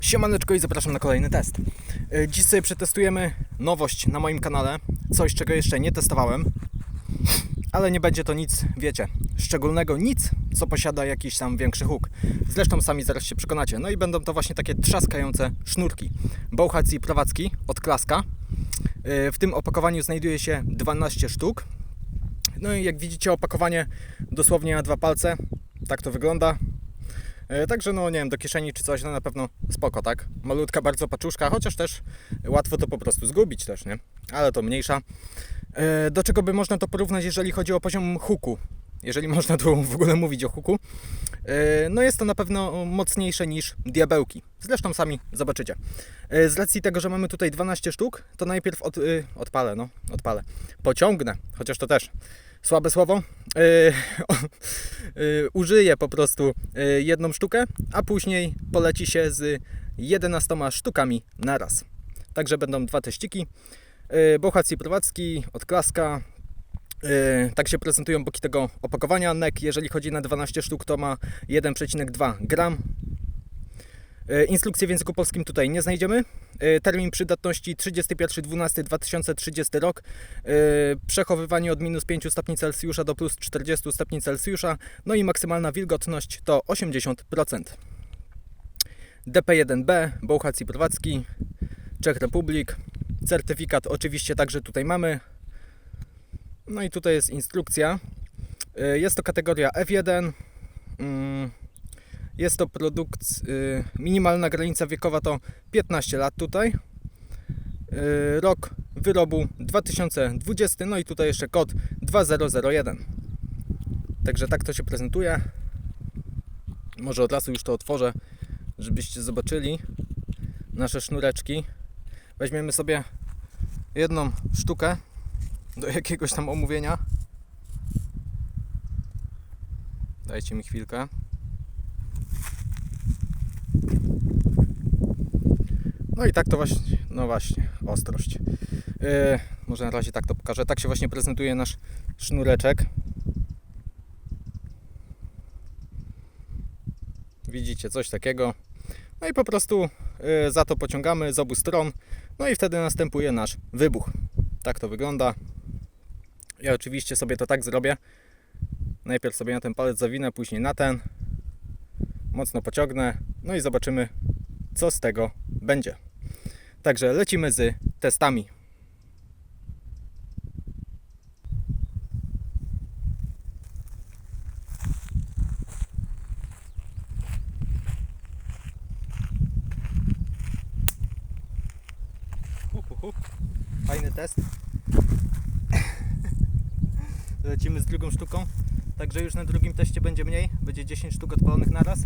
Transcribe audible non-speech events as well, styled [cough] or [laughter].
Siemaneczko i zapraszam na kolejny test. E, Dziś sobie przetestujemy nowość na moim kanale, coś czego jeszcze nie testowałem, ale nie będzie to nic, wiecie, szczególnego, nic co posiada jakiś tam większy huk. Zresztą sami zaraz się przekonacie. No i będą to właśnie takie trzaskające sznurki. Bołhac i Prawacki od Klaska. E, W tym opakowaniu znajduje się 12 sztuk. No i jak widzicie opakowanie dosłownie na dwa palce. Tak to wygląda. E, Także no nie wiem, do kieszeni czy coś, no na pewno spoko, tak? Malutka bardzo paczuszka, chociaż też łatwo to po prostu zgubić też, nie? Ale to mniejsza. E, Do czego by można to porównać, jeżeli chodzi o poziom huku? Jeżeli [laughs] można tu w ogóle mówić o huku. E, No jest to na pewno mocniejsze niż diabełki. Zresztą sami zobaczycie. Z racji tego, że mamy tutaj 12 sztuk, to najpierw od, y, odpalę, no, odpalę. Pociągnę, chociaż to też słabe słowo. E, y, [laughs] użyję po prostu y, jedną sztukę, a później poleci się z 11 sztukami na raz. Także będą dwa teściki. Bochac i Prowadzki od Klaska. Y, Tak się prezentują boki tego opakowania. NEK, jeżeli chodzi na 12 sztuk, to ma 1,2 gram. Y, Instrukcji w języku polskim tutaj nie znajdziemy. Y, Termin przydatności 31.12.2030 rok. Y, Przechowywanie od minus 5 stopni Celsjusza do plus 40 stopni Celsjusza. No i maksymalna wilgotność to 80%. DP1B, Bołchac i Prowadzki, Czech Republik. Certyfikat oczywiście także tutaj mamy. No i tutaj jest instrukcja. Jest to kategoria F1. Jest to produkt, y, minimalna granica wiekowa to 15 lat tutaj. Y, Rok wyrobu 2020, no i tutaj jeszcze kod 2001. Także tak to się prezentuje. Może od razu już to otworzę, żebyście zobaczyli nasze sznureczki. Weźmiemy sobie jedną sztukę do jakiegoś tam omówienia. Dajcie mi chwilkę. No i tak to właśnie, no właśnie, ostrość. Yy, może na razie tak to pokażę. Tak się właśnie prezentuje nasz sznureczek. Widzicie coś takiego. No i po prostu yy, za to pociągamy z obu stron. No i wtedy następuje nasz wybuch. Tak to wygląda. Ja oczywiście sobie to tak zrobię. Najpierw sobie na ten palec zawinę, później na ten. Mocno pociągnę. No i zobaczymy, co z tego będzie. Także lecimy z testami. Fajny test. [laughs] Lecimy z drugą sztuką. Także już na drugim teście będzie mniej. Będzie 10 sztuk odpalonych na raz.